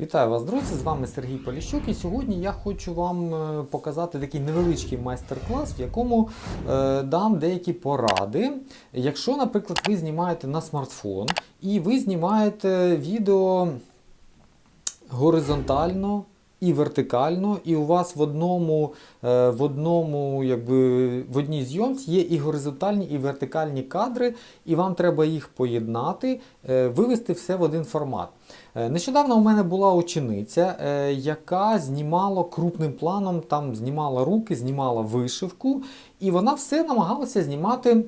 Вітаю вас, друзі! З вами Сергій Поліщук. І сьогодні я хочу вам е, показати такий невеличкий майстер-клас, в якому е, дам деякі поради. Якщо, наприклад, ви знімаєте на смартфон і ви знімаєте відео горизонтально і вертикально, і у вас в одному, е, в одному, якби, в одній зйомці є і горизонтальні, і вертикальні кадри, і вам треба їх поєднати, е, вивести все в один формат. Е, Нещодавно у мене була учениця, яка знімала крупним планом, там знімала руки, знімала вишивку, і вона все намагалася знімати.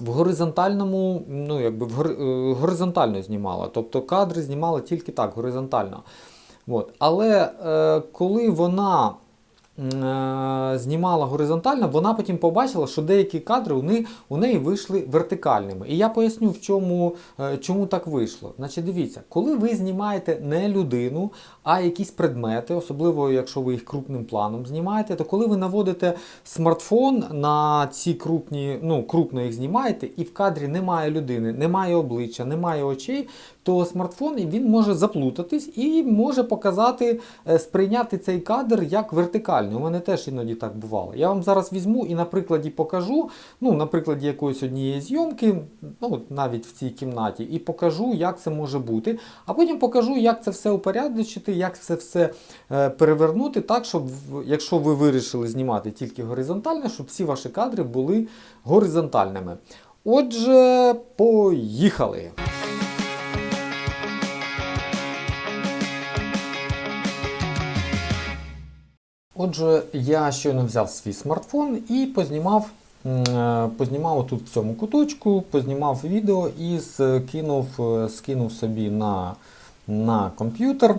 В горизонтальному, ну якби в горизонтально знімала. Тобто кадри знімала тільки так, горизонтально. От. Але е, коли вона е, знімала горизонтально, вона потім побачила, що деякі кадри у неї, у неї вийшли вертикальними. І я поясню, в чому, е, чому так вийшло. Значить, дивіться, коли ви знімаєте не людину, а якісь предмети, особливо якщо ви їх крупним планом знімаєте, то коли ви наводите смартфон на ці крупні, ну, крупно їх знімаєте, і в кадрі немає людини, немає обличчя, немає очей, то смартфон він може заплутатись і може показати, е, сприйняти цей кадр як вертикальний. У мене теж іноді так бувало. Я вам зараз візьму і на прикладі покажу, ну, на прикладі якоїсь однієї зйомки, ну, навіть в цій кімнаті, і покажу, як це може бути. А потім покажу, як це все упорядочити, як це все е, перевернути так, щоб, якщо ви вирішили знімати тільки горизонтально, щоб всі ваші кадри були горизонтальними. Отже, поїхали! Отже, я щойно взяв свій смартфон і познімав, е, познімав тут в цьому куточку, познімав відео і скинув, е, скинув собі на, на комп'ютер.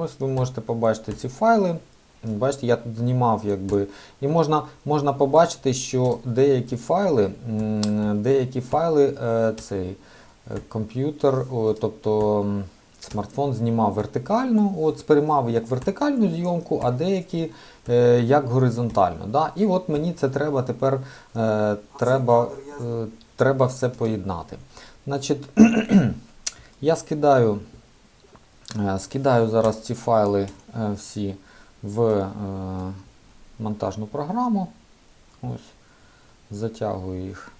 Ось ви можете побачити ці файли. Бачите, я тут знімав, якби. І можна, можна побачити, що деякі файли, деякі файли е, цей е, комп'ютер, тобто смартфон знімав вертикально, от сприймав як вертикальну зйомку, а деякі е, як горизонтально. Да? І от мені це треба тепер треба, треба все поєднати. Значить, я скидаю, скидаю зараз ці файли е, всі в е, монтажну програму. Ось, затягую їх.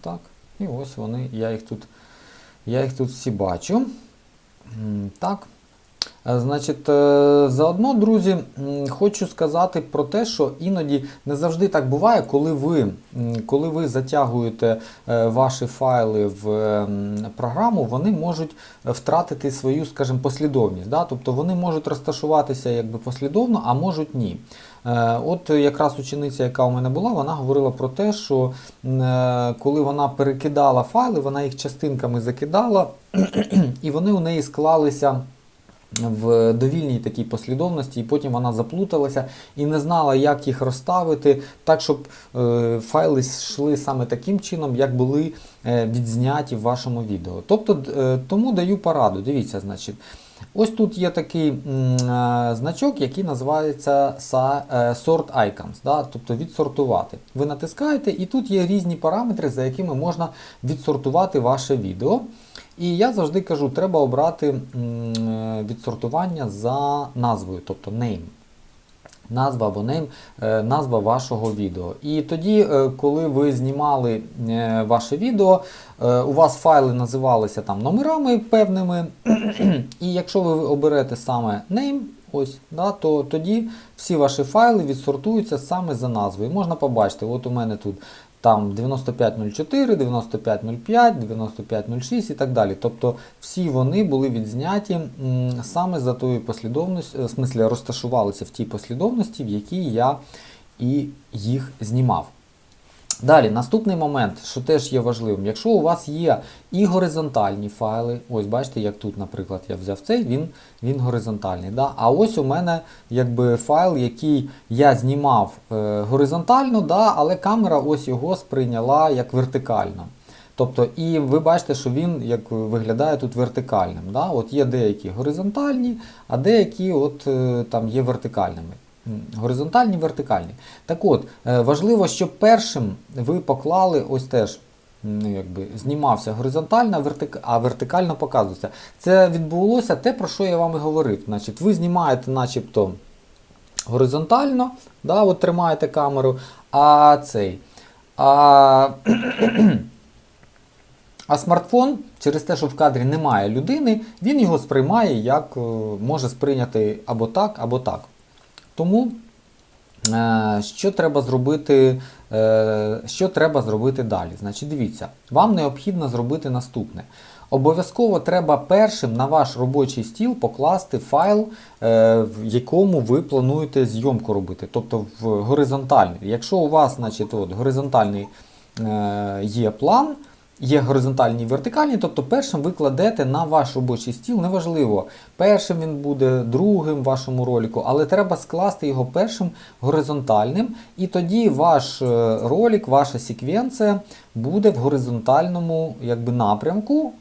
Так. І ось вони, я їх тут, я їх тут всі бачу. Так. Е, Значить, е, заодно, друзі, хочу сказати про те, що іноді не завжди так буває, коли ви, коли ви затягуєте е, ваші файли в ем, програму, вони можуть втратити свою, скажімо, послідовність. Да? Тобто вони можуть розташуватися якби послідовно, а можуть ні. От якраз учениця, яка у мене була, вона говорила про те, що коли вона перекидала файли, вона їх частинками закидала, і вони у неї склалися в довільній такій послідовності, і потім вона заплуталася і не знала, як їх розставити, так, щоб е, файли йшли саме таким чином, як були е, відзняті в вашому відео. Тобто, е, тому даю пораду. Дивіться, значить. Ось тут є такий м, значок, який називається Sort Icons, да? тобто відсортувати. Ви натискаєте, і тут є різні параметри, за якими можна відсортувати ваше відео. І я завжди кажу, треба обрати м, відсортування за назвою, тобто name. Назва або name, е, назва вашого відео. І тоді, е, коли ви знімали е, ваше відео, е, у вас файли називалися там номерами певними. І якщо ви оберете саме name, ось, да, то тоді всі ваші файли відсортуються саме за назвою. Можна побачити, от у мене тут там 9504, 9505, 9506 і так далі. Тобто всі вони були відзняті саме за тою послідовністю, в смислі розташувалися в тій послідовності, в якій я і їх знімав. Далі, наступний момент, що теж є важливим, якщо у вас є і горизонтальні файли, ось бачите, як тут, наприклад, я взяв цей, він, він горизонтальний. Да? А ось у мене якби файл, який я знімав е, горизонтально, да? але камера ось його сприйняла як вертикально. Тобто, і ви бачите, що він як виглядає тут вертикальним. Да? От є деякі горизонтальні, а деякі от, е, там є вертикальними. Горизонтальні, вертикальні. Так от, е, важливо, щоб першим ви поклали ось теж ну, якби, знімався горизонтально, а вертик- а вертикально показувався. Це відбулося те, про що я вам і говорив. Значить, ви знімаєте начебто горизонтально, да, от тримаєте камеру, а цей. А, а смартфон, через те, що в кадрі немає людини, він його сприймає як е, може сприйняти або так, або так. Тому е, що треба зробити, е, що треба зробити далі? Значить, дивіться, вам необхідно зробити наступне. Обов'язково треба першим на ваш робочий стіл покласти файл, е, в якому ви плануєте зйомку робити, тобто в горизонтальний. Якщо у вас значить, от, горизонтальний є план, є горизонтальні і вертикальні, тобто першим ви кладете на ваш робочий стіл, неважливо, першим він буде, другим в вашому ролику, але треба скласти його першим горизонтальним, і тоді ваш е, ролик, ваша секвенція буде в горизонтальному якби, напрямку.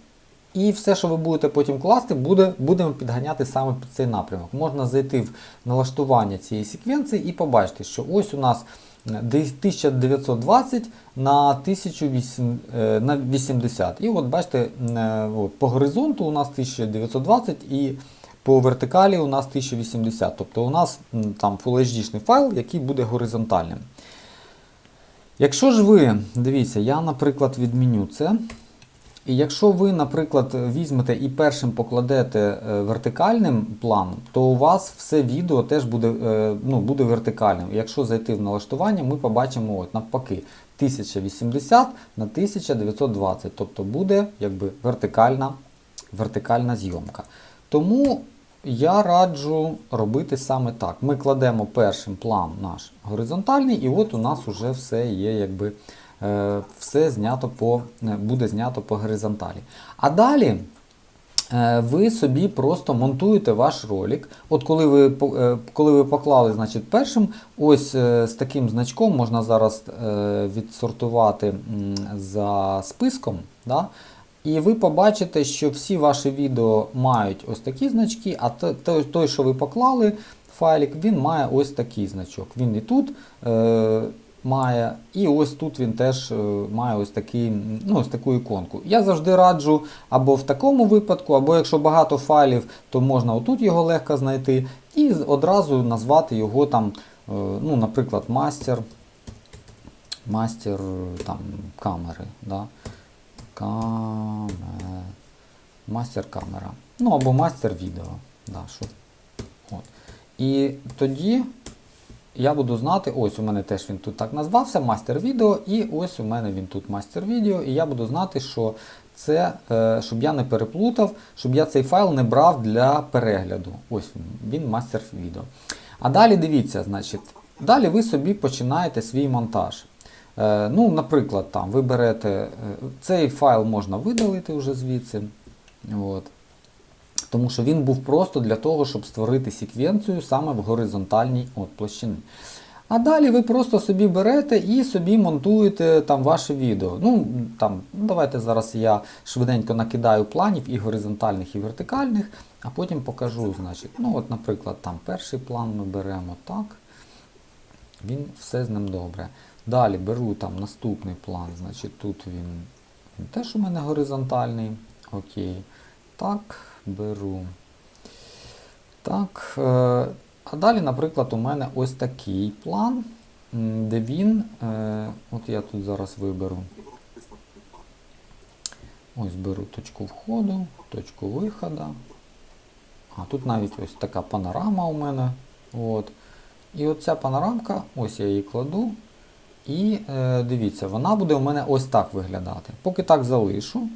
І все, що ви будете потім класти, буде, будемо підганяти саме під цей напрямок. Можна зайти в налаштування цієї секвенції і побачити, що ось у нас 1920 на 1008, е, на 80. І от бачите, е, по горизонту у нас 1920 і по вертикалі у нас 1080. Тобто у нас там Full HD файл, який буде горизонтальним. Якщо ж ви, дивіться, я, наприклад, відміню це. Якщо ви, наприклад, візьмете і першим покладете е, вертикальним планом, то у вас все відео теж буде, е, ну, буде вертикальним. Якщо зайти в налаштування, ми побачимо от, навпаки 1080 на 1920, тобто буде якби вертикальна, вертикальна зйомка. Тому я раджу робити саме так. Ми кладемо першим план наш горизонтальний, і от у нас вже все є якби все знято по, е, буде знято по горизонталі. А далі е, ви собі просто монтуєте ваш ролик. От коли ви, е, коли ви поклали значить, першим, ось е, з таким значком можна зараз е, відсортувати за списком. Да? І ви побачите, що всі ваші відео мають ось такі значки, а той, що ви поклали, файлик, він має ось такий значок. Він і тут е, має, і ось тут він теж е, має ось, такий, ну, ось таку іконку. Я завжди раджу або в такому випадку, або якщо багато файлів, то можна отут його легко знайти і одразу назвати його там, е, ну, наприклад, мастер, мастер там, камери. Да? Мастер камера. Ну або мастер відео. Да, що. От. І тоді я буду знати, ось у мене теж він тут так назвався, мастер відео, і ось у мене він тут мастер відео, і я буду знати, що це, е, щоб я не переплутав, щоб я цей файл не брав для перегляду. Ось він, він мастер відео. А далі дивіться, значить, далі ви собі починаєте свій монтаж. Е, ну, наприклад, там ви берете е, цей файл можна видалити вже звідси. От. Тому що він був просто для того, щоб створити секвенцію саме в горизонтальній от, площині. А далі ви просто собі берете і собі монтуєте там ваше відео. Ну, там, ну, давайте зараз я швиденько накидаю планів і горизонтальних, і вертикальних, а потім покажу. Значить, ну, от, наприклад, там перший план ми беремо так. Він все з ним добре. Далі беру там наступний план, значить тут він теж у мене горизонтальний. Окей. Так, беру. Так. Е, а далі, наприклад, у мене ось такий план, де він. Е, от я тут зараз виберу. Ось беру точку входу, точку виходу. А тут навіть ось така панорама у мене. От. І оця панорамка, ось я її кладу. І е, дивіться, вона буде у мене ось так виглядати. Поки так залишу.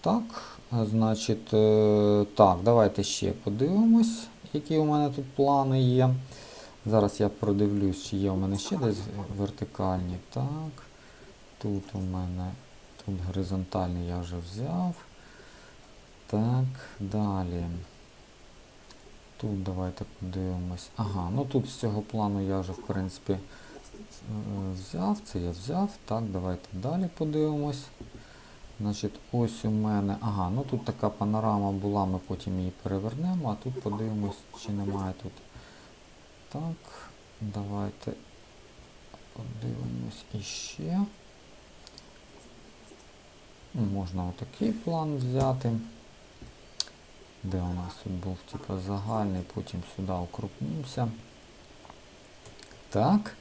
Так, значить, е, так, давайте ще подивимось, які у мене тут плани є. Зараз я продивлюсь, чи є у мене ще десь вертикальні. Так. Тут у мене тут горизонтальний я вже взяв. Так, далі. Тут давайте подивимось. Ага, ну тут з цього плану я вже, в принципі, е, взяв, це я взяв. Так, давайте далі подивимось. Значить, ось у мене. Ага, ну тут така панорама була, ми потім її перевернемо, а тут подивимось, чи немає тут. Так, давайте подивимось іще. Можна отакий план взяти. Де у нас тут був типу, загальний, потім сюди укрупнимося. Так.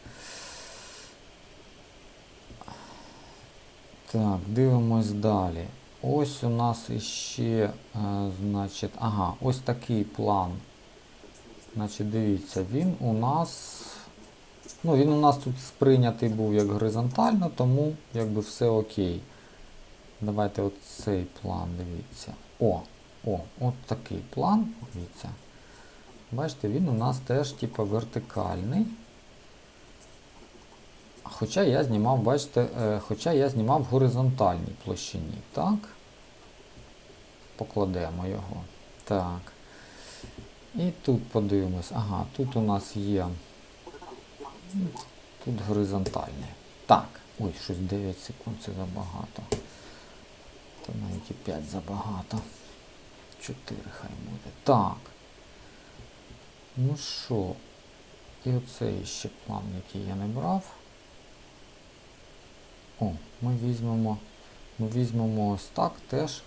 Так, дивимось далі. Ось у нас іще, е, значить, ага, ось такий план. Значить, дивіться, він у нас. Ну, він у нас тут сприйнятий був як горизонтально, тому якби все окей. Давайте от цей план дивіться. О, о, от такий план. Дивіться. Бачите, він у нас теж типу вертикальний. Хоча я знімав, бачите, е, хоча я знімав в горизонтальній площині. Так. Покладемо його. Так. І тут подивимось. Ага, тут у нас є. Тут горизонтальний. Так. Ой, щось 9 секунд це забагато. Та навіть і 5 забагато. 4 хай буде. Так. Ну що? І оцей ще план, який я не брав. О, ми візьмемо, ми візьмемо ось так теж,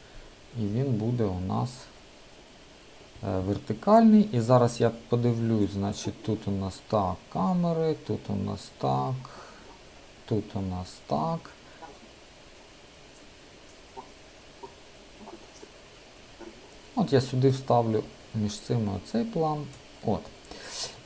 і він буде у нас е, вертикальний. І зараз я подивлюсь, значить, тут у нас так камери, тут у нас так, тут у нас так. От я сюди вставлю між цими оцей план. От.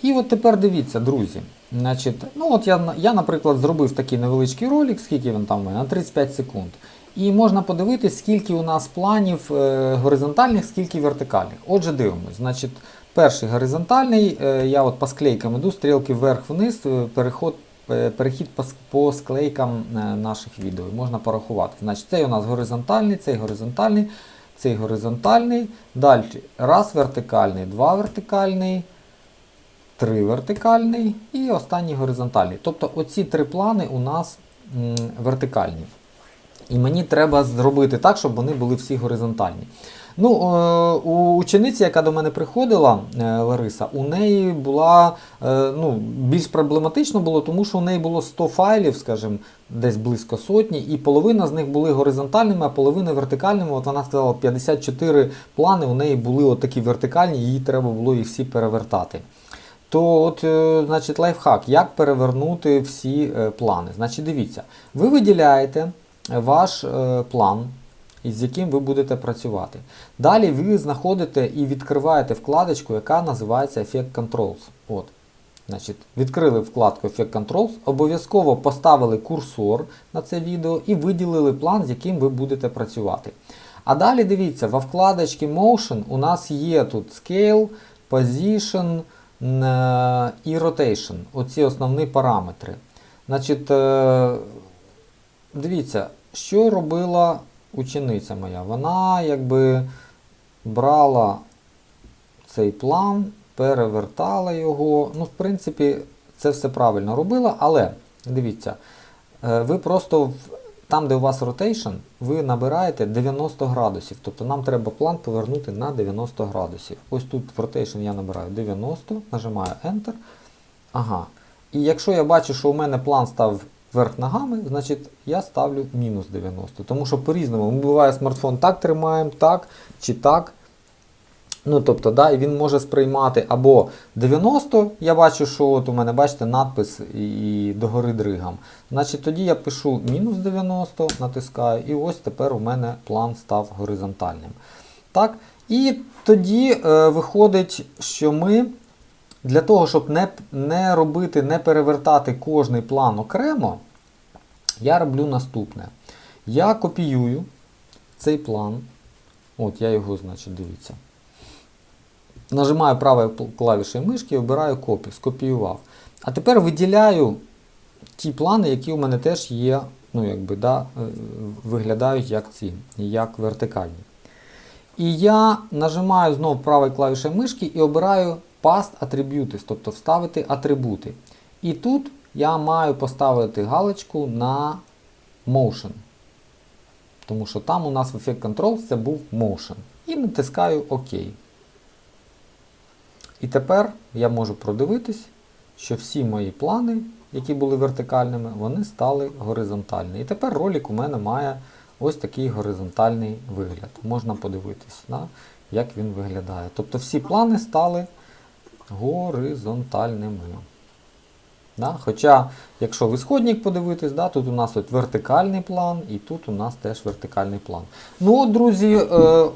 І от тепер дивіться, друзі. Значить, ну от я, я, наприклад, зробив такий невеличкий ролик, скільки він там у на 35 секунд. І можна подивитись, скільки у нас планів е, горизонтальних, скільки вертикальних. Отже, дивимось. Значить, перший горизонтальний, е, я от по склейкам іду, стрілки вверх-вниз, е, переход, е, перехід по, по склейкам е, наших відео. Можна порахувати. Значить, цей у нас горизонтальний, цей горизонтальний, цей горизонтальний. Далі раз вертикальний, два вертикальний. Три вертикальний і останній горизонтальний. Тобто оці три плани у нас м, вертикальні. І мені треба зробити так, щоб вони були всі горизонтальні. Ну, е, у учениці, яка до мене приходила, е, Лариса, у неї була е, ну, більш проблематично було, тому що у неї було 100 файлів, скажімо, десь близько сотні, і половина з них були горизонтальними, а половина вертикальними. От вона сказала, 54 плани у неї були от такі вертикальні, їй треба було їх всі перевертати. То от, е, значить, лайфхак, як перевернути всі е, плани. Значить, дивіться, ви виділяєте ваш е, план, із яким ви будете працювати. Далі ви знаходите і відкриваєте вкладочку, яка називається Effect Controls. От. Значить, відкрили вкладку Effect Controls, обов'язково поставили курсор на це відео і виділили план, з яким ви будете працювати. А далі дивіться, во вкладочці Motion у нас є тут Scale, Position і Rotation. Оці основні параметри. Значить, е, дивіться, що робила учениця моя. Вона якби брала цей план, перевертала його. Ну, в принципі, це все правильно робила, але дивіться, е, ви просто в- там, де у вас rotation, ви набираєте 90 градусів. Тобто нам треба план повернути на 90 градусів. Ось тут в rotation я набираю 90, нажимаю Enter. Ага. І якщо я бачу, що у мене план став вверх ногами, значить я ставлю мінус 90. Тому що по-різному. Буває смартфон так тримаємо, так чи так. Ну, тобто, да, він може сприймати або 90, я бачу, що от у мене, бачите, надпис і догори дригам. Значить, тоді я пишу мінус 90, натискаю, і ось тепер у мене план став горизонтальним. Так? І тоді е, виходить, що ми для того, щоб не, не робити, не перевертати кожний план окремо, я роблю наступне. Я копіюю цей план. От, я його, значить, дивіться. Нажимаю правою клавішею мишки і обираю копію, скопіював. А тепер виділяю ті плани, які у мене теж є, ну, якби, да, е, виглядають як ці, як вертикальні. І я нажимаю знову правою клавішею мишки і обираю Past Attributes, тобто вставити атрибути. І тут я маю поставити галочку на Motion. Тому що там у нас в Effect Controls це був Motion. І натискаю ОК. І тепер я можу продивитись, що всі мої плани, які були вертикальними, вони стали горизонтальні. І тепер ролик у мене має ось такий горизонтальний вигляд. Можна подивитись, да, як він виглядає. Тобто всі плани стали горизонтальними. Да? Хоча, якщо ви сходник подивитись, да, тут у нас от вертикальний план, і тут у нас теж вертикальний план. Ну от, друзі, е,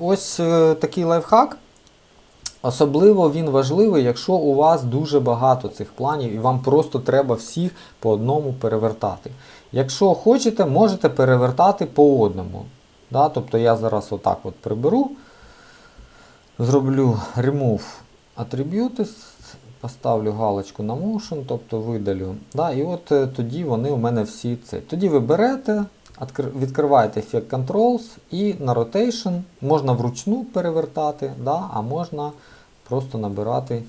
ось е, такий лайфхак. Особливо він важливий, якщо у вас дуже багато цих планів і вам просто треба всіх по одному перевертати. Якщо хочете, можете перевертати по одному. Да? Тобто я зараз отак от приберу, зроблю remove attributes, поставлю галочку на motion, тобто видалю. Да? І от е, тоді вони у мене всі це. Тоді ви берете, відкриваєте Effect Controls і на Rotation можна вручну перевертати, да? а можна просто набирати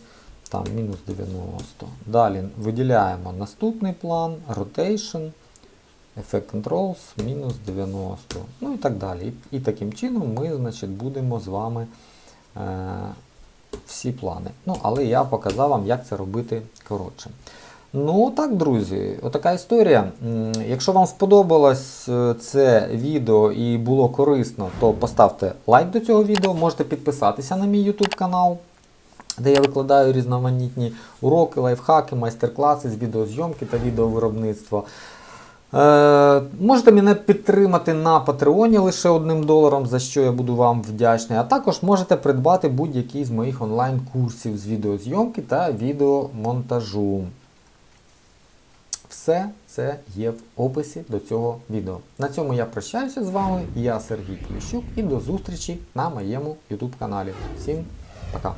там мінус 90. Далі виділяємо наступний план, Rotation, Effect Controls, мінус 90. Ну і так далі. І, і таким чином ми значить, будемо з вами е, всі плани. Ну, але я показав вам, як це робити коротше. Ну так, друзі, отака історія. Якщо вам сподобалось е, це відео і було корисно, то поставте лайк до цього відео, можете підписатися на мій YouTube канал, де я викладаю різноманітні уроки, лайфхаки, майстер-класи з відеозйомки та відеовиробництва. Е, можете мене підтримати на Патреоні лише одним доларом, за що я буду вам вдячний. А також можете придбати будь-який з моїх онлайн-курсів з відеозйомки та відеомонтажу. Все це є в описі до цього відео. На цьому я прощаюся з вами. Я Сергій Поліщук і до зустрічі на моєму YouTube каналі. Всім пока!